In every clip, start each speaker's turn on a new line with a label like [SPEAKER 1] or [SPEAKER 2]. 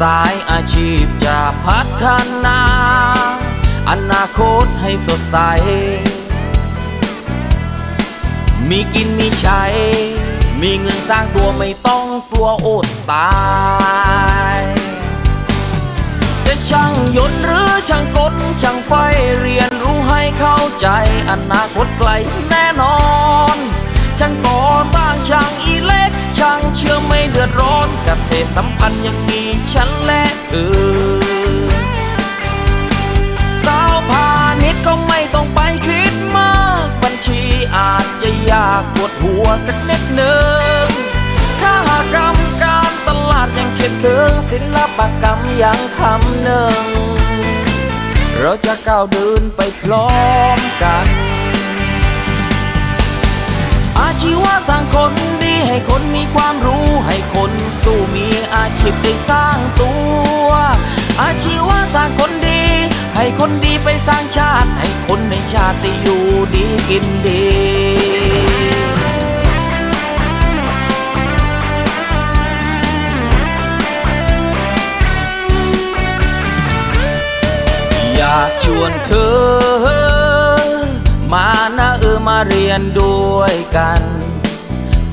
[SPEAKER 1] สายอาชีพจะพัฒนา อนาคตให้สดใส มีกินมีใช้ มีเงินสร้างตัวไม่ต้องกลัวอดตาย จะช่างยนต์หรือช่างกลช่างไฟเรียนรู้ให้เข้าใจ อนาคตไกลแน่นอน ช่างก่อสร้างช่างอีเล็กช่าง เชื่อไม่เดือดร้อนเกษตรสัมพันธ์ยังมีฉันและเธอ สาวพาณิชย์ก็ไม่ต้องไปคิดมาก บัญชีอาจจะยากปวดหัวสักนิดหนึ่งค่ากรรมการตลาดยังคิดถึงศิลปกรรมยังคำหนึ่ง เราจะก้าวเดินไปพร้อมกัน อาชีวะสร้างคนด ให้คนมีความรู้ให้คนสู้มีอาชีพได้สร้างตัว อาชีวะสร้างคนดี ให้คนดีไปสร้างชาติ ให้คนในชาติได้อยู่ดีกินดีอยากชวนเธอ มานะเออมาเรียนด้วยกัน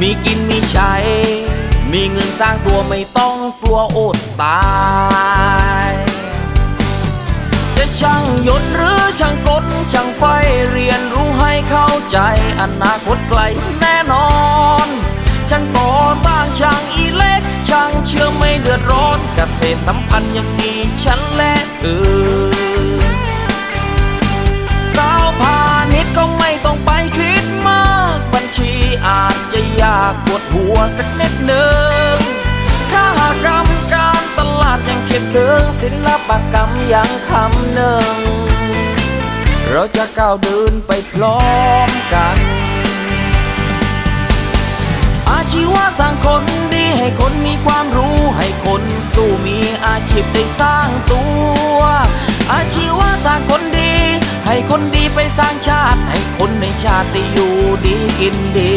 [SPEAKER 1] มีกินมีใช้ มีเงินสร้างตัวไม่ต้องกลัวอดตาย จะช่างยนต์หรือช่างกลช่างไฟเรียนรู้ให้เข้าใจอนาคตไกลแน่นอนช่างก่อสร้างช่างอีเล็กช่างเชื่อไม่เดือดร้อนเกษตรสัมพันธ์ยังมีฉันและเธอสาวพาณิชย์ก็ไม่ สักนิดหนึ่งค่ากรรมการตลาดยังคิดถึงศิลปกรรมยังคำหนึ่ง เราจะก้าวเดินไปพร้อมกัน อาชีวะสร้างคนดีให้คนมีความรู้ให้คนสู้มีอาชีพได้สร้างตัว อาชีวะสร้างคนดี ให้คนดีไปสร้างชาติ ให้คนในชาติได้อยู่ดีกินดี